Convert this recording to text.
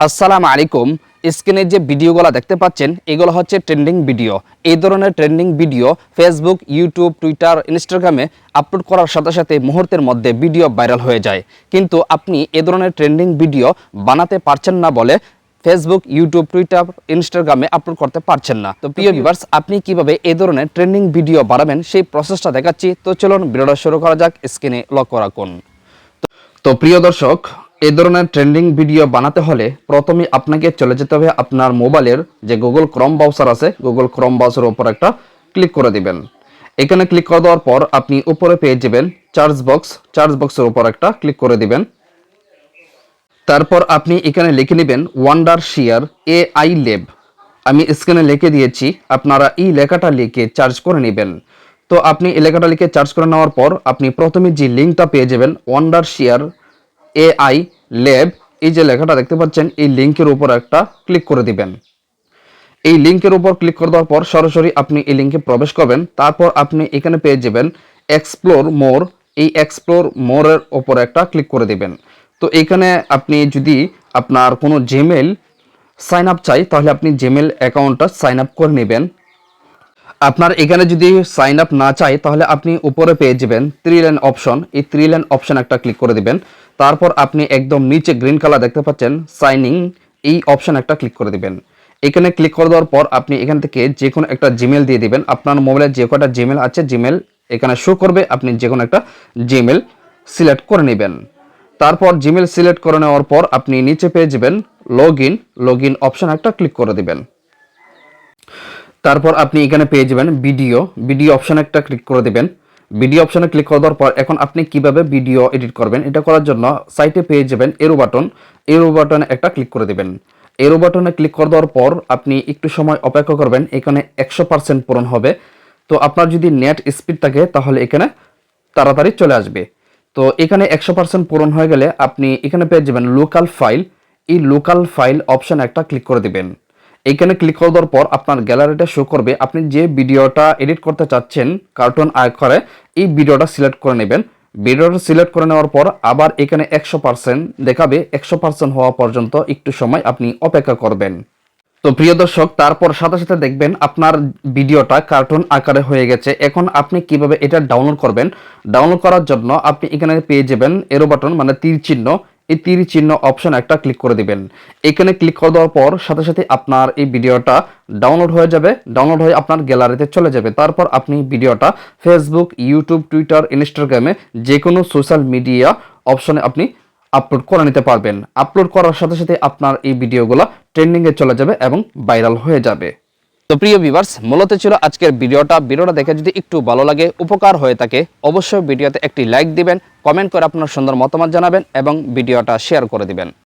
আসসালামু আলাইকুম। স্ক্রিনে যে ভিডিওগুলো দেখতে পাচ্ছেন এগুলো হচ্ছে ট্রেন্ডিং ভিডিও। এই ধরনের trending video Facebook YouTube Twitter ইনস্টাগ্রামে আপলোড করার সাথে সাথে মুহূর্তের মধ্যে ভিডিও ভাইরাল হয়ে যায়। কিন্তু আপনি এ ধরনের ট্রেন্ডিং ভিডিও বানাতে পারছেন না বলে ফেসবুক ইউটিউব টুইটার ইনস্টাগ্রামে আপলোড করতে পারছেন না। তো প্রিয় ভিউয়ার্স আপনি কীভাবে এই ধরনের ট্রেন্ডিং ভিডিও বানাবেন সেই প্রসেসটা দেখাচ্ছি। তো চলুন ভিডিওটা শুরু করা যাক স্ক্রিনে লক করা কোন তো প্রিয় দর্শক এই ধরনের ট্রেন্ডিং ভিডিও বানাতে হলে প্রথমে আপনাকে চলে যেতে হবে আপনার মোবাইলের যে গুগল ক্রম ব্রাউজার আছে গুগল ক্রম ব্রাউজারের উপর একটা ক্লিক করে দিবেন। এখানে ক্লিক করে দেওয়ার পর আপনি উপরে পেয়ে যাবেন চার্জ বক্স চার্জ বক্সের উপর একটা ক্লিক করে দিবেন। তারপর আপনি এখানে লিখে নেবেন ওয়ান্ডার শিয়ার এ আই লেব আমি স্ক্রিনে লিখে দিয়েছি, আপনারা এই লেখাটা লিখে চার্জ করে নেবেন। তো আপনি এই লেখাটা লিখে চার্জ করে নেওয়ার পর আপনি প্রথমে যে লিঙ্কটা পেয়ে যাবেন Wondershare A I lab এই যে লেখাটা দেখতে পাচ্ছেন, এই লিঙ্কের উপর একটা ক্লিক করে দিবেন। এই লিঙ্কের উপর ক্লিক করে দেওয়ার পর সরাসরি আপনি এই লিঙ্কে প্রবেশ করবেন। তারপর আপনি এখানে পেয়ে যাবেন এক্সপ্লোর মোর এই এক্সপ্লোর মোরের ওপর একটা ক্লিক করে দিবেন। তো এখানে আপনি যদি আপনার কোনো জিমেল সাইন আপ চাই, তাহলে আপনি জিমেল অ্যাকাউন্টটা সাইন আপ করে নেবেন। আপনার এখানে যদি সাইন আপ না চাই তাহলে আপনি উপরে পেয়ে যাবেন থ্রি লাইন অপশন এই থ্রি লাইন অপশন একটা ক্লিক করে দিবেন। তারপর আপনি একদম নিচে গ্রিন কালার দেখতে পাচ্ছেন সাইনিং এই অপশন একটা ক্লিক করে দিবেন। এখানে ক্লিক করে দেওয়ার পর আপনি এখান থেকে যে কোনো একটা জিমেল দিয়ে দিবেন। আপনার মোবাইলে যে কটা জিমেল আছে জিমেল এখানে শো করবে। আপনি যে কোনো একটা জিমেল সিলেক্ট করে নেবেন। তারপর জিমেল সিলেক্ট করে নেওয়ার পর আপনি নিচে পেয়ে যাবেন log in log in option একটা ক্লিক করে দিবেন। তারপর আপনি এখানে পেয়ে যাবেন ভিডিও। ভিডিও অপশন একটা ক্লিক করে দেবেন। ভিডিও অপশানে ক্লিক করে দেওয়ার পর এখন আপনি কীভাবে ভিডিও এডিট করবেন? এটা করার জন্য সাইটে পেয়ে যাবেন এরো বাটন এরো বাটনে একটা ক্লিক করে দেবেন। এরো বাটনে ক্লিক করে দেওয়ার পর আপনি একটু সময় অপেক্ষা করবেন। এখানে একশো পার্সেন্ট পূরণ হবে। তো আপনার যদি নেট স্পিড থাকে, তাহলে এখানে তাড়াতাড়ি চলে আসবে। তো এখানে একশো পার্সেন্ট পূরণ হয়ে গেলে আপনি এখানে পেয়ে যাবেন লোকাল ফাইল এই লোকাল ফাইল অপশন একটা ক্লিক করে দিবেন। এইখানে ক্লিক করে দেওয়ার পর আপনার গ্যালারিটা শো করবে। আপনি যে ভিডিওটা এডিট করতে চাচ্ছেন কার্টুন আয়করে, এই ভিডিওটা সিলেক্ট করে নেবেন। ভিডিওটা সিলেক্ট করে নেওয়ার পর আবার এখানে একশো পার্সেন্ট দেখাবে। একশো পার্সেন্ট হওয়া পর্যন্ত একটু সময় আপনি অপেক্ষা করবেন। তো প্রিয় দর্শক, তারপর সাথে সাথে দেখবেন আপনার ভিডিওটা কার্টুন আকারে হয়ে গেছে। এখন আপনি কীভাবে এটা ডাউনলোড করবেন? ডাউনলোড করার জন্য আপনি এখানে পেয়ে যাবেন এরো বাটন মানে তীর চিহ্ন। এই তীর চিহ্ন অপশন একটা ক্লিক করে দিবেন। এখানে ক্লিক করে দেওয়ার পর সাথে সাথে আপনার এই ভিডিওটা ডাউনলোড হয়ে যাবে। ডাউনলোড হয়ে আপনার গ্যালারিতে চলে যাবে। তারপর আপনি ভিডিওটা ফেসবুক ইউটিউব টুইটার ইনস্টাগ্রামে যে কোনো সোশ্যাল মিডিয়া অপশনে আপনি আপলোড করে নিতে পারবেন। আপলোড করার সাথে সাথে আপনার এই ভিডিওগুলো ট্রেন্ডিংয়ে চলে যাবে এবং ভাইরাল হয়ে যাবে। তো প্রিয় ভিভার্স মূলত ছিল আজকের ভিডিওটা। ভিডিওটা দেখে যদি একটু ভালো লাগে, উপকার হয়ে থাকে, অবশ্যই ভিডিওতে একটি লাইক দিবেন কমেন্ট করে আপনার সুন্দর মতামত জানাবেন এবং ভিডিওটা শেয়ার করে দিবেন।